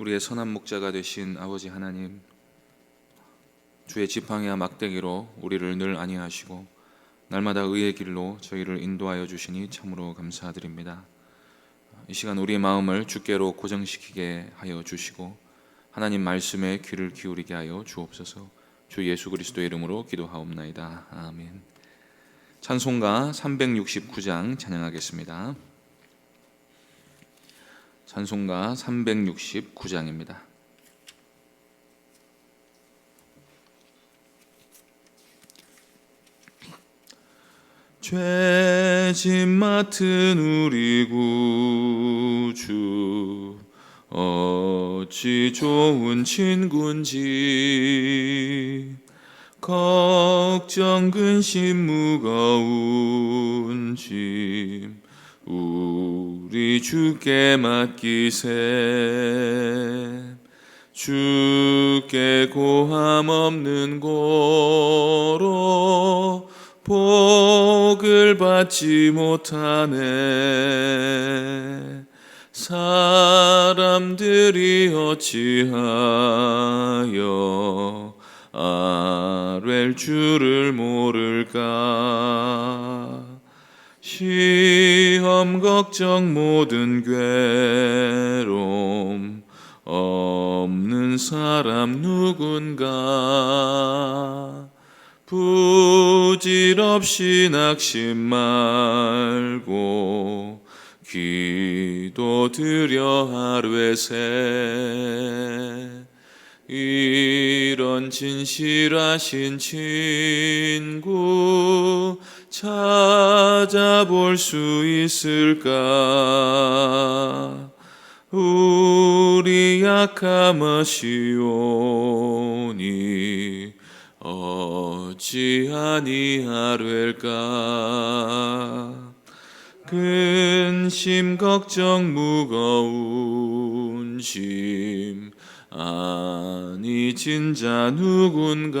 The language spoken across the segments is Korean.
우리의 선한 목자가 되신 아버지 하나님 주의 지팡이와 막대기로 우리를 늘 안위하시고 날마다 의의 길로 저희를 인도하여 주시니 참으로 감사드립니다. 이 시간 우리의 마음을 주께로 고정시키게 하여 주시고 하나님 말씀에 귀를 기울이게 하여 주옵소서. 주 예수 그리스도의 이름으로 기도하옵나이다. 아멘. 찬송가 369장 찬양하겠습니다. 찬송가 369장입니다. 죄짐 맡은 우리 구주 어찌 좋은 친군지 걱정 근심 무거운 짐 우리 주께 맡기세. 주께 고함 없는 고로 복을 받지 못하네. 사람들이 어찌하여 아랠 줄을 모를까 시험 걱정 모든 괴로움. 없는 사람 누군가 부질없이 낙심 말고 기도 드려 하루에 새 이런 진실하신 친구 찾아 볼 수 있을까? 우리 약함하시오니 어찌하니 하루일까? 근심 걱정 무거운 짐 아니 진자 누군가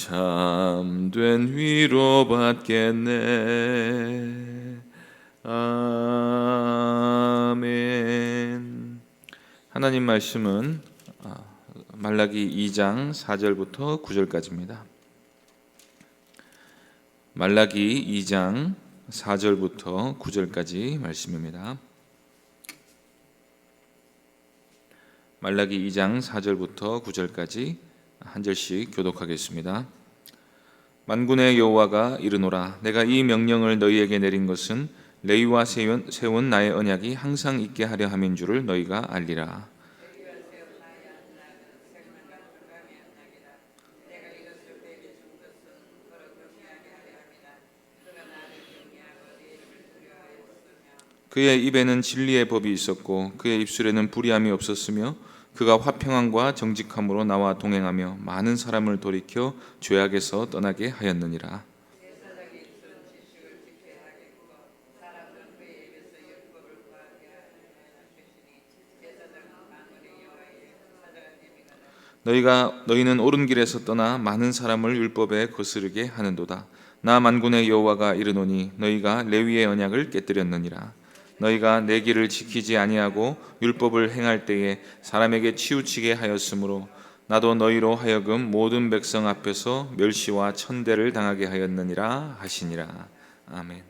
참된 위로 받겠네 아멘 하나님 말씀은 아, 말라기 2장 4절부터 9절까지입니다. 말라기 2장 4절부터 9절까지 말씀입니다. 말라기 2장 4절부터 9절까지 한 절씩 교독하겠습니다. 만군의 여호와가 이르노라 내가 이 명령을 너희에게 내린 것은 레위와 세운, 나의 언약이 항상 있게 하려 함인 줄을 너희가 알리라. 그의 입에는 진리의 법이 있었고 그의 입술에는 불의함이 없었으며 그가 화평함과 정직함으로 나와 동행하며 많은 사람을 돌이켜 죄악에서 떠나게 하였느니라. 너희가 너희는 옳은 길에서 떠나 많은 사람을 율법에 거스르게 하는도다. 나 만군의 여호와가 이르노니 너희가 레위의 언약을 깨뜨렸느니라. 너희가 내 길을 지키지 아니하고 율법을 행할 때에 사람에게 치우치게 하였으므로 나도 너희로 하여금 모든 백성 앞에서 멸시와 천대를 당하게 하였느니라 하시니라. 아멘.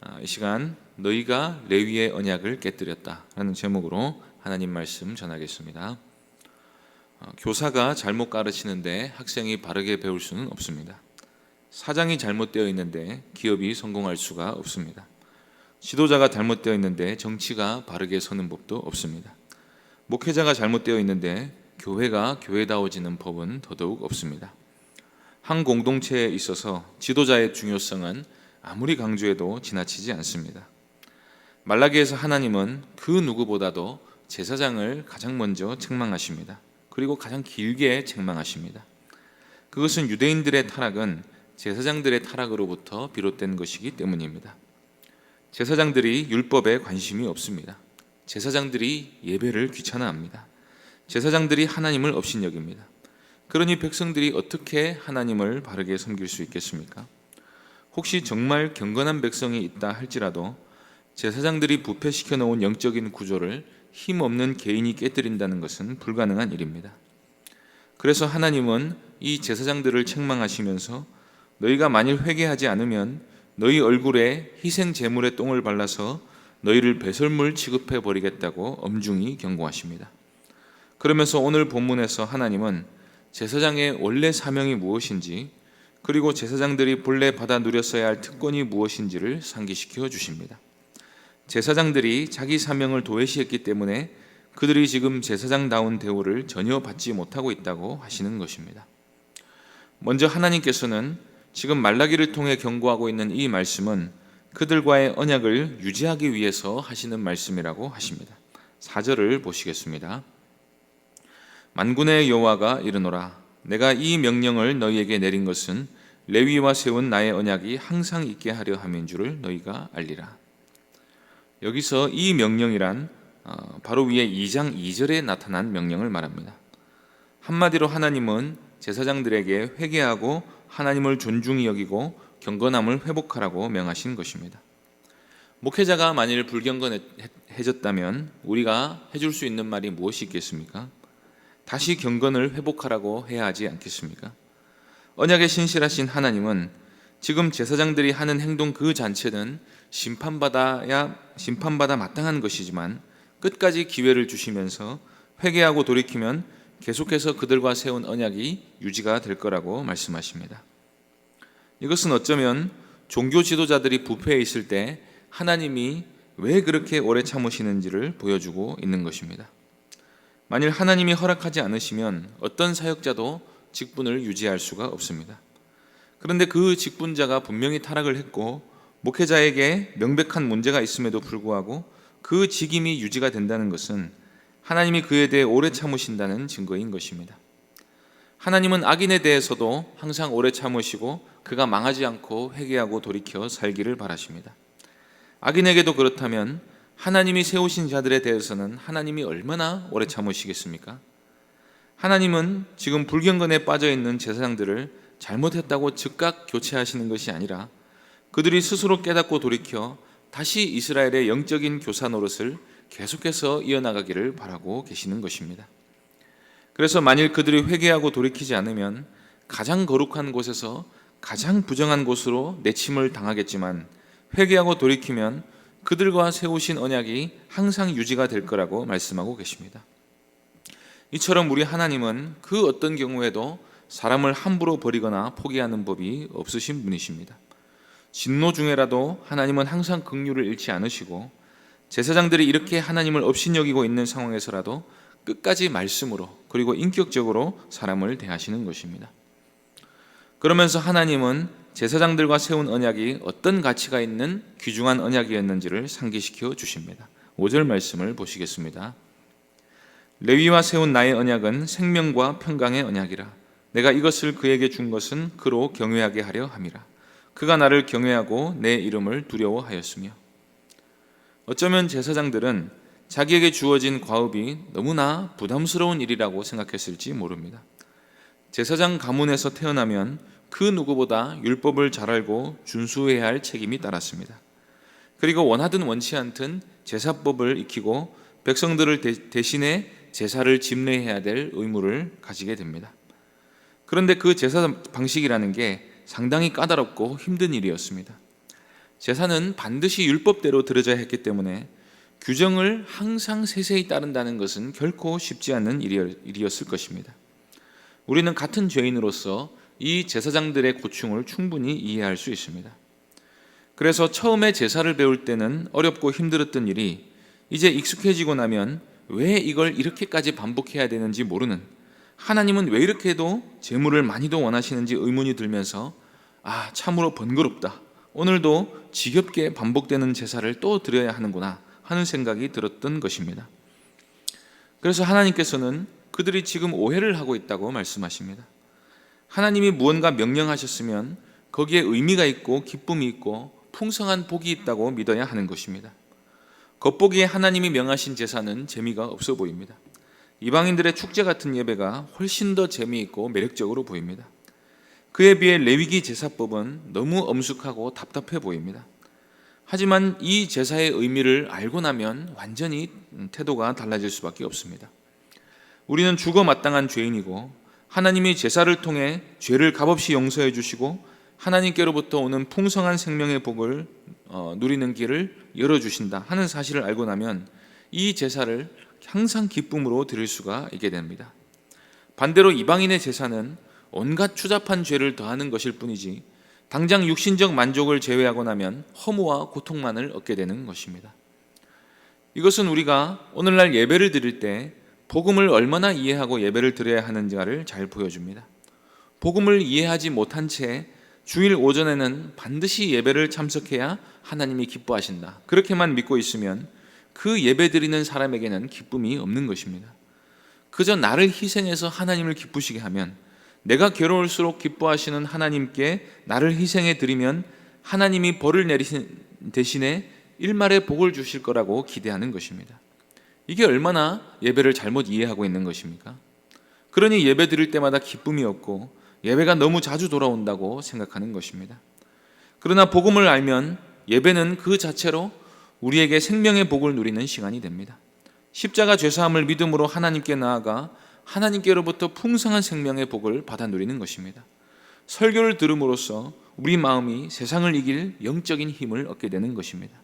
아, 이 시간 너희가 레위의 언약을 깨뜨렸다라는 제목으로 하나님 말씀 전하겠습니다. 어, 교사가 잘못 가르치는데 학생이 바르게 배울 수는 없습니다. 사장이 잘못되어 있는데 기업이 성공할 수가 없습니다. 지도자가 잘못되어 있는데 정치가 바르게 서는 법도 없습니다. 목회자가 잘못되어 있는데 교회가 교회다워지는 법은 더더욱 없습니다. 한 공동체에 있어서 지도자의 중요성은 아무리 강조해도 지나치지 않습니다. 말라기에서 하나님은 그 누구보다도 제사장을 가장 먼저 책망하십니다. 그리고 가장 길게 책망하십니다. 그것은 유대인들의 타락은 제사장들의 타락으로부터 비롯된 것이기 때문입니다. 제사장들이 율법에 관심이 없습니다. 제사장들이 예배를 귀찮아합니다. 제사장들이 하나님을 업신여깁니다. 그러니 백성들이 어떻게 하나님을 바르게 섬길 수 있겠습니까? 혹시 정말 경건한 백성이 있다 할지라도 제사장들이 부패시켜 놓은 영적인 구조를 힘없는 개인이 깨뜨린다는 것은 불가능한 일입니다. 그래서 하나님은 이 제사장들을 책망하시면서 너희가 만일 회개하지 않으면 너희 얼굴에 희생 제물의 똥을 발라서 너희를 배설물 취급해 버리겠다고 엄중히 경고하십니다. 그러면서 오늘 본문에서 하나님은 제사장의 원래 사명이 무엇인지 그리고 제사장들이 본래 받아 누렸어야 할 특권이 무엇인지를 상기시켜 주십니다. 제사장들이 자기 사명을 도외시했기 때문에 그들이 지금 제사장다운 대우를 전혀 받지 못하고 있다고 하시는 것입니다. 먼저 하나님께서는 지금 말라기를 통해 경고하고 있는 이 말씀은 그들과의 언약을 유지하기 위해서 하시는 말씀이라고 하십니다. 4절을 보시겠습니다. 만군의 여호와가 이르노라 내가 이 명령을 너희에게 내린 것은 레위와 세운 나의 언약이 항상 있게 하려 함인 줄을 너희가 알리라. 여기서 이 명령이란 어, 바로 위에 2장 2절에 나타난 명령을 말합니다. 한마디로 하나님은 제사장들에게 회개하고 하나님을 존중히 여기고 경건함을 회복하라고 명하신 것입니다. 목회자가 만일 불경건해졌다면 우리가 해줄 수 있는 말이 무엇이 있겠습니까? 다시 경건을 회복하라고 해야 하지 않겠습니까? 언약에 신실하신 하나님은 지금 제사장들이 하는 행동 그 자체는 심판받아야 심판받아 마땅한 것이지만 끝까지 기회를 주시면서 회개하고 돌이키면 계속해서 그들과 세운 언약이 유지가 될 거라고 말씀하십니다. 이것은 어쩌면 종교 지도자들이 부패해 있을 때 하나님이 왜 그렇게 오래 참으시는지를 보여주고 있는 것입니다. 만일 하나님이 허락하지 않으시면 어떤 사역자도 직분을 유지할 수가 없습니다. 그런데 그 직분자가 분명히 타락을 했고 목회자에게 명백한 문제가 있음에도 불구하고 그 직임이 유지가 된다는 것은 하나님이 그에 대해 오래 참으신다는 증거인 것입니다. 하나님은 악인에 대해서도 항상 오래 참으시고 그가 망하지 않고 회개하고 돌이켜 살기를 바라십니다. 악인에게도 그렇다면 하나님이 세우신 자들에 대해서는 하나님이 얼마나 오래 참으시겠습니까? 하나님은 지금 불경건에 빠져 있는 제사장들을 잘못했다고 즉각 교체하시는 것이 아니라 그들이 스스로 깨닫고 돌이켜 다시 이스라엘의 영적인 교사 노릇을 계속해서 이어나가기를 바라고 계시는 것입니다. 그래서 만일 그들이 회개하고 돌이키지 않으면 가장 거룩한 곳에서 가장 부정한 곳으로 내침을 당하겠지만 회개하고 돌이키면 그들과 세우신 언약이 항상 유지가 될 거라고 말씀하고 계십니다. 이처럼 우리 하나님은 그 어떤 경우에도 사람을 함부로 버리거나 포기하는 법이 없으신 분이십니다. 진노 중에라도 하나님은 항상 긍휼을 잃지 않으시고 제사장들이 이렇게 하나님을 업신여기고 있는 상황에서라도 끝까지 말씀으로 그리고 인격적으로 사람을 대하시는 것입니다. 그러면서 하나님은 제사장들과 세운 언약이 어떤 가치가 있는 귀중한 언약이었는지를 상기시켜 주십니다. 5절 말씀을 보시겠습니다. 레위와 세운 나의 언약은 생명과 평강의 언약이라 내가 이것을 그에게 준 것은 그로 경외하게 하려 함이라 그가 나를 경외하고 내 이름을 두려워하였으며 어쩌면 제사장들은 자기에게 주어진 과업이 너무나 부담스러운 일이라고 생각했을지 모릅니다. 제사장 가문에서 태어나면 그 누구보다 율법을 잘 알고 준수해야 할 책임이 따랐습니다. 그리고 원하든 원치 않든 제사법을 익히고 백성들을 대신해 제사를 집례해야 될 의무를 가지게 됩니다. 그런데 그 제사 방식이라는 게 상당히 까다롭고 힘든 일이었습니다. 제사는 반드시 율법대로 드려져야 했기 때문에 규정을 항상 세세히 따른다는 것은 결코 쉽지 않은 일이었을 것입니다. 우리는 같은 죄인으로서 이 제사장들의 고충을 충분히 이해할 수 있습니다. 그래서 처음에 제사를 배울 때는 어렵고 힘들었던 일이 이제 익숙해지고 나면 왜 이걸 이렇게까지 반복해야 되는지 모르는 하나님은 왜 이렇게도 재물을 많이도 원하시는지 의문이 들면서 아 참으로 번거롭다 오늘도 지겹게 반복되는 제사를 또 드려야 하는구나 하는 생각이 들었던 것입니다. 그래서 하나님께서는 그들이 지금 오해를 하고 있다고 말씀하십니다. 하나님이 무언가 명령하셨으면 거기에 의미가 있고 기쁨이 있고 풍성한 복이 있다고 믿어야 하는 것입니다. 겉보기에 하나님이 명하신 제사는 재미가 없어 보입니다. 이방인들의 축제 같은 예배가 훨씬 더 재미있고 매력적으로 보입니다. 그에 비해 레위기 제사법은 너무 엄숙하고 답답해 보입니다. 하지만 이 제사의 의미를 알고 나면 완전히 태도가 달라질 수밖에 없습니다. 우리는 죽어 마땅한 죄인이고 하나님이 제사를 통해 죄를 값없이 용서해 주시고 하나님께로부터 오는 풍성한 생명의 복을 어, 누리는 길을 열어 주신다 하는 사실을 알고 나면 이 제사를 항상 기쁨으로 드릴 수가 있게 됩니다. 반대로 이방인의 제사는 온갖 추잡한 죄를 더하는 것일 뿐이지 당장 육신적 만족을 제외하고 나면 허무와 고통만을 얻게 되는 것입니다. 이것은 우리가 오늘날 예배를 드릴 때 복음을 얼마나 이해하고 예배를 드려야 하는지를 잘 보여줍니다. 복음을 이해하지 못한 채 주일 오전에는 반드시 예배를 참석해야 하나님이 기뻐하신다. 그렇게만 믿고 있으면 그 예배 드리는 사람에게는 기쁨이 없는 것입니다. 그저 나를 희생해서 하나님을 기쁘시게 하면 내가 괴로울수록 기뻐하시는 하나님께 나를 희생해 드리면 하나님이 벌을 내리신 대신에 일말의 복을 주실 거라고 기대하는 것입니다. 이게 얼마나 예배를 잘못 이해하고 있는 것입니까? 그러니 예배 드릴 때마다 기쁨이 없고 예배가 너무 자주 돌아온다고 생각하는 것입니다. 그러나 복음을 알면 예배는 그 자체로 우리에게 생명의 복을 누리는 시간이 됩니다. 십자가 죄사함을 믿음으로 하나님께 나아가 하나님께로부터 풍성한 생명의 복을 받아 누리는 것입니다. 설교를 들음으로써 우리 마음이 세상을 이길 영적인 힘을 얻게 되는 것입니다.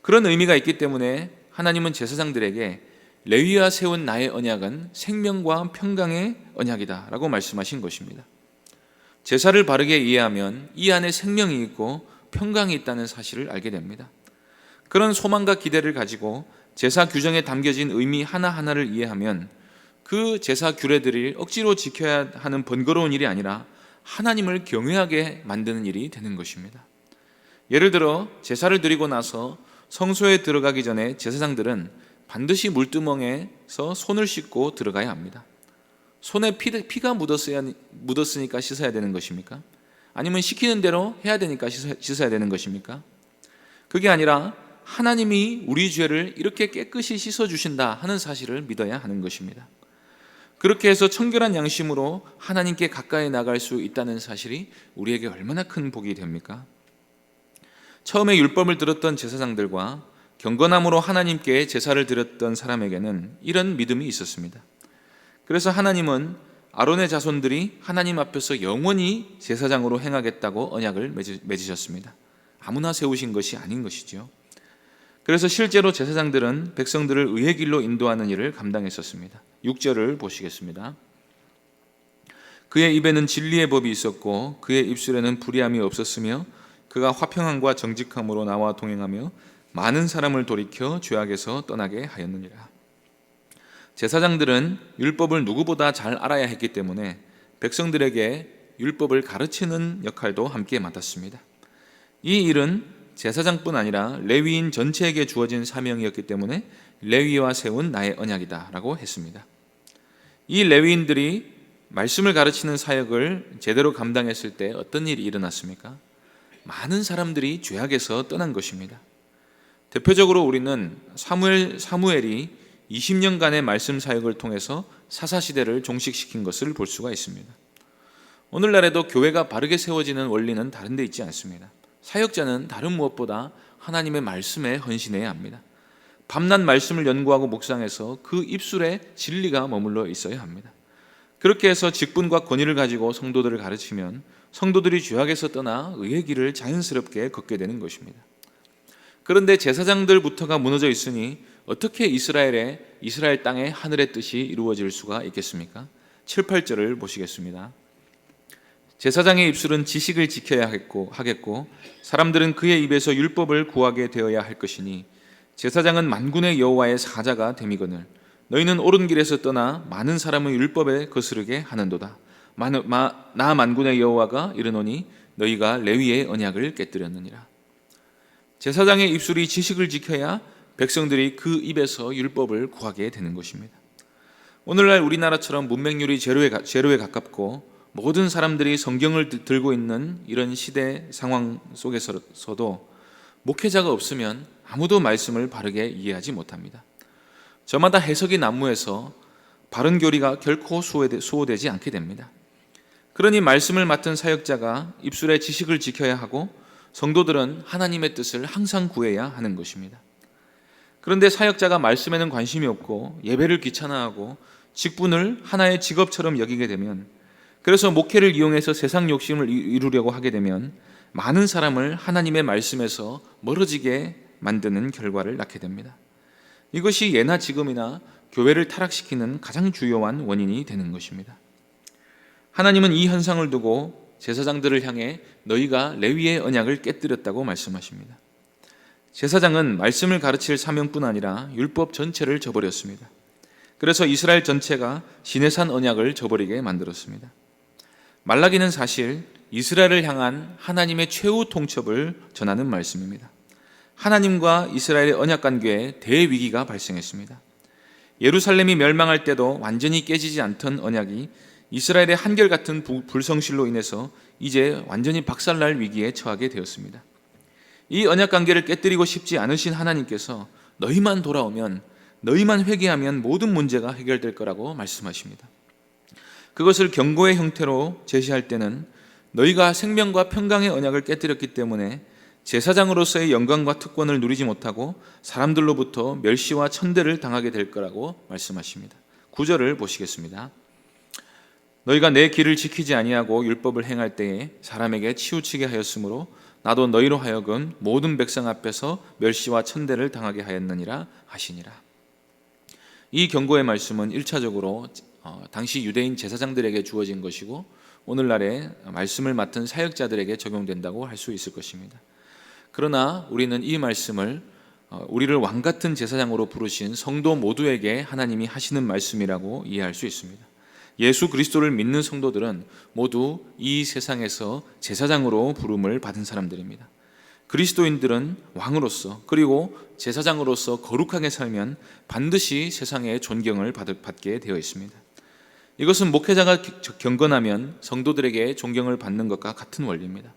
그런 의미가 있기 때문에 하나님은 제사장들에게 레위와 세운 나의 언약은 생명과 평강의 언약이다라고 말씀하신 것입니다. 제사를 바르게 이해하면 이 안에 생명이 있고 평강이 있다는 사실을 알게 됩니다. 그런 소망과 기대를 가지고 제사 규정에 담겨진 의미 하나하나를 이해하면 그 제사 규례들이 억지로 지켜야 하는 번거로운 일이 아니라 하나님을 경외하게 만드는 일이 되는 것입니다. 예를 들어 제사를 드리고 나서 성소에 들어가기 전에 제사장들은 반드시 물두멍에서 손을 씻고 들어가야 합니다. 손에 피, 가 묻었어야, 묻었으니까 씻어야 되는 것입니까? 아니면 시키는 대로 해야 되니까 씻어, 씻어야 되는 것입니까? 그게 아니라 하나님이 우리 죄를 이렇게 깨끗이 씻어 주신다 하는 사실을 믿어야 하는 것입니다. 그렇게 해서 청결한 양심으로 하나님께 가까이 나갈 수 있다는 사실이 우리에게 얼마나 큰 복이 됩니까? 처음에 율법을 들었던 제사장들과 경건함으로 하나님께 제사를 드렸던 사람에게는 이런 믿음이 있었습니다. 그래서 하나님은 아론의 자손들이 하나님 앞에서 영원히 제사장으로 행하겠다고 언약을 맺으셨습니다. 아무나 세우신 것이 아닌 것이죠. 그래서 실제로 제사장들은 백성들을 의의 길로 인도하는 일을 감당했었습니다. 6절을 보시겠습니다. 그의 입에는 진리의 법이 있었고 그의 입술에는 불의함이 없었으며 그가 화평함과 정직함으로 나와 동행하며 많은 사람을 돌이켜 죄악에서 떠나게 하였느니라. 제사장들은 율법을 누구보다 잘 알아야 했기 때문에 백성들에게 율법을 가르치는 역할도 함께 맡았습니다. 이 일은 제사장뿐 아니라 레위인 전체에게 주어진 사명이었기 때문에 레위와 세운 나의 언약이다라고 했습니다. 이 레위인들이 말씀을 가르치는 사역을 제대로 감당했을 때 어떤 일이 일어났습니까? 많은 사람들이 죄악에서 떠난 것입니다. 대표적으로 우리는 사무엘 사무엘이 20년간의 말씀 사역을 통해서 사사 시대를 종식시킨 것을 볼 수가 있습니다. 오늘날에도 교회가 바르게 세워지는 원리는 다른 데 있지 않습니다. 사역자는 다른 무엇보다 하나님의 말씀에 헌신해야 합니다. 밤낮 말씀을 연구하고 묵상해서 그 입술에 진리가 머물러 있어야 합니다. 그렇게 해서 직분과 권위를 가지고 성도들을 가르치면 성도들이 죄악에서 떠나 의의 길을 자연스럽게 걷게 되는 것입니다. 그런데 제사장들부터가 무너져 있으니 어떻게 이스라엘의 이스라엘 땅의 하늘의 뜻이 이루어질 수가 있겠습니까? 7, 8절을 보시겠습니다. 제사장의 입술은 지식을 지켜야 하겠고, 하겠고 사람들은 그의 입에서 율법을 구하게 되어야 할 것이니 제사장은 만군의 여호와의 사자가 됨이거늘 너희는 옳은 길에서 떠나 많은 사람의 율법에 거스르게 하는도다. 나 만군의 여호와가 이르노니 너희가 레위의 언약을 깨뜨렸느니라. 제사장의 입술이 지식을 지켜야 백성들이 그 입에서 율법을 구하게 되는 것입니다. 오늘날 우리나라처럼 문맹률이 제로에, 가- 제로에 가깝고 모든 사람들이 성경을 드- 들고 있는 이런 시대 상황 속에서도 목회자가 없으면 아무도 말씀을 바르게 이해하지 못합니다. 저마다 해석이 난무해서 바른 교리가 결코 수호되- 수호되지 않게 됩니다. 그러니 말씀을 맡은 사역자가 입술의 지식을 지켜야 하고 성도들은 하나님의 뜻을 항상 구해야 하는 것입니다. 그런데 사역자가 말씀에는 관심이 없고 예배를 귀찮아하고 직분을 하나의 직업처럼 여기게 되면 그래서 목회를 이용해서 세상 욕심을 이- 이루려고 하게 되면 많은 사람을 하나님의 말씀에서 멀어지게 만드는 결과를 낳게 됩니다. 이것이 예나 지금이나 교회를 타락시키는 가장 주요한 원인이 되는 것입니다. 하나님은 이 현상을 두고 제사장들을 향해 너희가 레위의 언약을 깨뜨렸다고 말씀하십니다. 제사장은 말씀을 가르칠 사명뿐 아니라 율법 전체를 저버렸습니다. 그래서 이스라엘 전체가 시내산 언약을 저버리게 만들었습니다. 말라기는 사실 이스라엘을 향한 하나님의 최후 통첩을 전하는 말씀입니다. 하나님과 이스라엘의 언약 관계에 대위기가 발생했습니다. 예루살렘이 멸망할 때도 완전히 깨지지 않던 언약이 이스라엘의 한결같은 부- 불성실로 인해서 이제 완전히 박살날 위기에 처하게 되었습니다. 이 언약 관계를 깨뜨리고 싶지 않으신 하나님께서 너희만 돌아오면 너희만 회개하면 모든 문제가 해결될 거라고 말씀하십니다. 그것을 경고의 형태로 제시할 때는 너희가 생명과 평강의 언약을 깨뜨렸기 때문에 제사장으로서의 영광과 특권을 누리지 못하고 사람들로부터 멸시와 천대를 당하게 될 거라고 말씀하십니다. 구절을 보시겠습니다. 너희가 내 길을 지키지 아니하고 율법을 행할 때에 사람에게 치우치게 하였으므로 나도 너희로 하여금 모든 백성 앞에서 멸시와 천대를 당하게 하였느니라 하시니라. 이 경고의 말씀은 1차적으로 어, 당시 유대인 제사장들에게 주어진 것이고 오늘날의 말씀을 맡은 사역자들에게 적용된다고 할 수 있을 것입니다. 그러나 우리는 이 말씀을 어, 우리를 왕 같은 제사장으로 부르신 성도 모두에게 하나님이 하시는 말씀이라고 이해할 수 있습니다. 예수 그리스도를 믿는 성도들은 모두 이 세상에서 제사장으로 부름을 받은 사람들입니다. 그리스도인들은 왕으로서 그리고 제사장으로서 거룩하게 살면 반드시 세상의 존경을 받게 되어 있습니다. 이것은 목회자가 기- 경건하면 성도들에게 존경을 받는 것과 같은 원리입니다.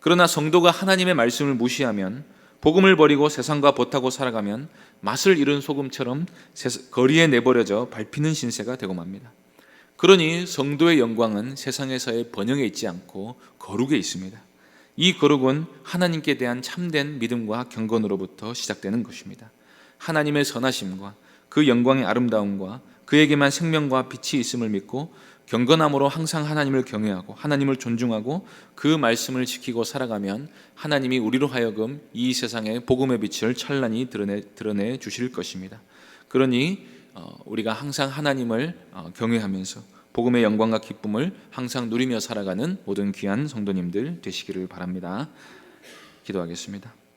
그러나 성도가 하나님의 말씀을 무시하면 복음을 버리고 세상과 보타고 살아가면 맛을 잃은 소금처럼 세- 거리에 내버려져 밟히는 신세가 되고 맙니다. 그러니 성도의 영광은 세상에서의 번영에 있지 않고 거룩에 있습니다. 이 거룩은 하나님께 대한 참된 믿음과 경건으로부터 시작되는 것입니다. 하나님의 선하심과 그 영광의 아름다움과 그에게만 생명과 빛이 있음을 믿고 경건함으로 항상 하나님을 경외하고 하나님을 존중하고 그 말씀을 지키고 살아가면 하나님이 우리로 하여금 이 세상에 복음의 빛을 찬란히 드러내, 드러내 주실 것입니다. 그러니 어, 우리가 항상 하나님을 어, 경외하면서 복음의 영광과 기쁨을 항상 누리며 살아가는 모든 귀한 성도님들 되시기를 바랍니다. 기도하겠습니다.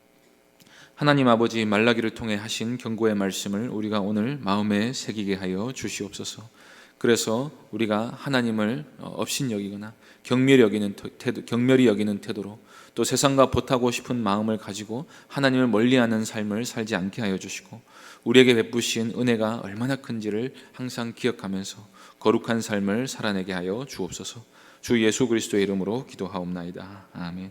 하나님 아버지 말라기를 통해 하신 경고의 말씀을 우리가 오늘 마음에 새기게 하여 주시옵소서. 그래서 우리가 하나님을 어, 업신 여기거나 경멸히 여기는 태도, 경멸히 여기는 태도로 또 세상과 보타고 싶은 마음을 가지고 하나님을 멀리하는 삶을 살지 않게 하여 주시고 우리에게 베푸신 은혜가 얼마나 큰지를 항상 기억하면서 거룩한 삶을 살아내게 하여 주옵소서. 주 예수 그리스도의 이름으로 기도하옵나이다. 아멘.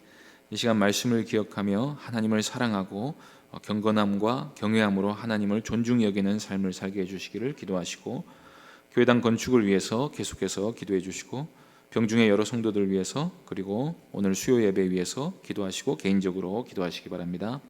이 시간 말씀을 기억하며 하나님을 사랑하고 어, 경건함과 경외함으로 하나님을 존중히 여기는 삶을 살게 해주시기를 기도하시고 교회당 건축을 위해서 계속해서 기도해 주시고 병중의 여러 성도들 위해서 그리고 오늘 수요 예배 위해서 기도하시고 개인적으로 기도하시기 바랍니다.